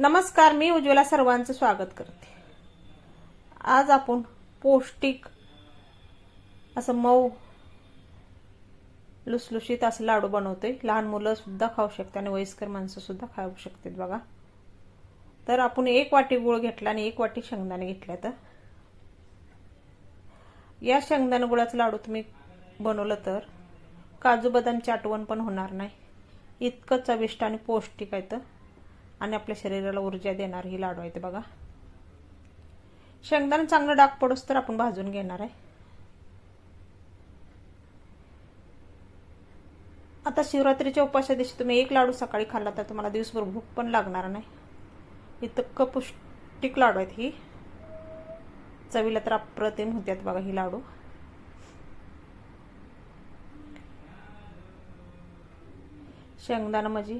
नमस्कार मी उज्ज्वला सर्वांचं स्वागत करते. आज आपण पौष्टिक असं मऊ लुसलुशीत असं लाडू बनवतोय. लहान मुलं सुद्धा खाऊ शकते आणि वयस्कर माणसं सुद्धा खाऊ शकतात बघा. तर आपण एक वाटी गुळ घेतला आणि एक वाटी शेंगदाणे घेतल्या तर या शेंगदाणे गुळाचं लाडू तुम्ही बनवलं तर काजू बदामची आठवण पण होणार नाही. इतकं चविष्ट आणि पौष्टिक आहे तर. आणि आपल्या शरीराला ऊर्जा देणार ही लाडू आहेत बघा. शेंगदाणे चांगलं डाग पडूस तर आपण भाजून घेणार आहे. आता शिवरात्रीच्या उपाशा दिवशी तुम्ही एक लाडू सकाळी खाल्ला तर तुम्हाला दिवसभर भूक पण लागणार नाही. इतकं पौष्टिक लाडू आहेत ही. चवीला तर अप्रतिम होत्यात बघा ही लाडू. शेंगदाणा म्हणजे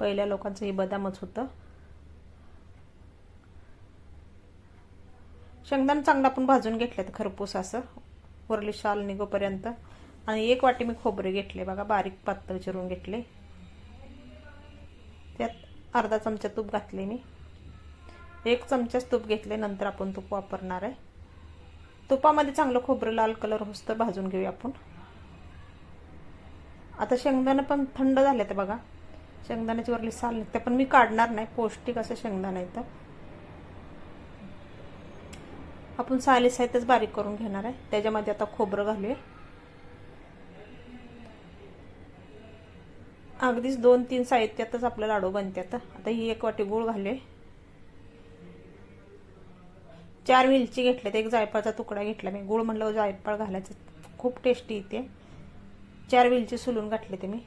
पहिल्या लोकांचं हे बदामच होतं. शेंगदाणा चांगलं आपण भाजून घेतलं खरपूस असं. वरली शाल निघोपर्यंत. आणि एक वाटी मी खोबरे घेतले बघा बारीक पातळ चिरून घेतले. त्यात अर्धा चमचा तूप घातले मी. एक चमचाच तूप घेतले नंतर आपण तूप वापरणार आहे. तुपामध्ये चांगलं खोबरं लाल कलर होतं भाजून घेऊया आपण. आता शेंगदाणं पण थंड झाले तर बघा. शेंगदाण्याची वरली साल निघते पण मी काढणार नाही. पौष्टिक असं शेंगदाणा येतं आपण साली साहित्यच बारीक करून घेणार आहे. त्याच्यामध्ये आता खोबरं घालूया. अगदीच दोन तीन साहित्यातच आपलं लाडू बनते आता आता ही एक वाटी गूळ घालूया. चार वेलची घेतल्यात. एक जायफळचा तुकडा घेतला. मी गुळ म्हणलं जायफळ घालायचं. खूप टेस्टी येते. चार वेलची सुलून घातले ते मी.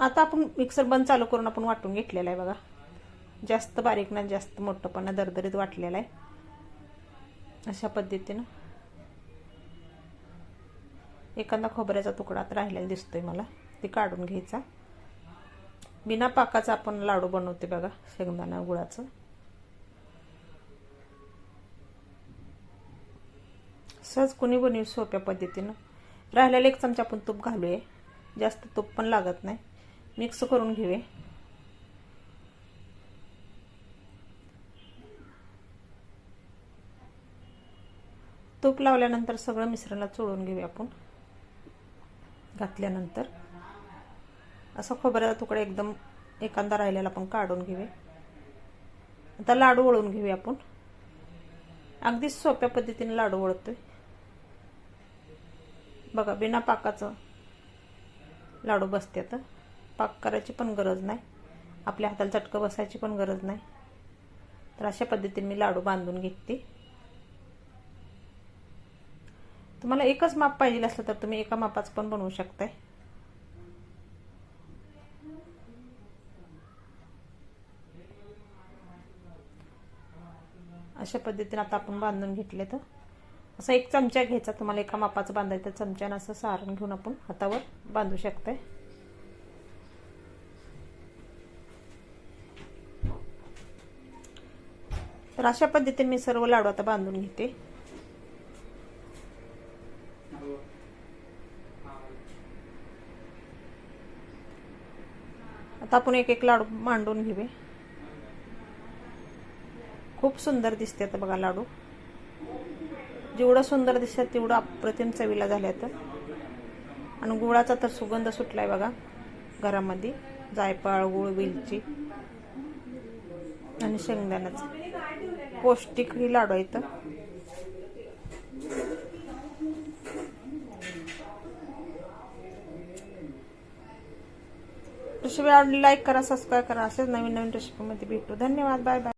आता आपण मिक्सर बंद चालू करून आपण वाटून घेतलेला आहे बघा. जास्त बारीक ना जास्त मोठंपणा दरदरीत वाटलेला आहे. अशा पद्धतीनं. एखादा खोबऱ्याचा तुकडा आता राहिलेला दिसतोय मला. ते काढून घ्यायचा. बिना पाकाचा आपण लाडू बनवते बघा शेंगदाणा गुळाचं. सहज कुणी बनवू सोप्या पद्धतीनं. राहिलेला एक चमचा आपण तूप घालूया. जास्त तूप पण लागत नाही. मिक्स करून घेऊया तूप लावल्यानंतर सगळं मिश्रणाला चोळून घेऊया आपण. घातल्यानंतर असा खोबऱ्याचा तुकडा एकदम एखादा राहिलेला आपण काढून घेऊया. आता लाडू वळून घेऊया आपण. अगदी सोप्या पद्धतीने लाडू वळतोय. बघा बिना पाकाचं लाडू बसते तर पाक करायची पण गरज नाही. आपल्या हाताला चटकं बसायची पण गरज नाही. तर अशा पद्धतीने मी लाडू बांधून घेते तुम्हाला एकच माप पाहिजे असलं तर तुम्ही एका मापाचं पण बनवू शकताय. अशा पद्धतीने आता आपण बांधून घेतले तर. असं एक चमचा घ्यायचा. तुम्हाला एका मापाचं बांधायचं चमच्यानं असं सारण घेऊन आपण हातावर बांधू शकताय. तर अशा पद्धतीने मी सर्व लाडू आता बांधून घेते. आता आपण एक एक लाडू मांडून घेऊ खूप सुंदर दिसते आता बघा लाडू. जेवढं सुंदर दिसतात तेवढं अप्रतिम चवीला झाल्या तर आणि गुळाचा तर सुगंध सुटलाय बघा घरामध्ये. जायफळ गुळ वेलची आणि शेंगदाण्याचं पौष्टिक ही लाडू आहेत. रेसिपी आवडली लाईक करा सबस्क्राईब करा. असेच नवीन नवीन रेसिपीमध्ये भेटू. धन्यवाद. Bye bye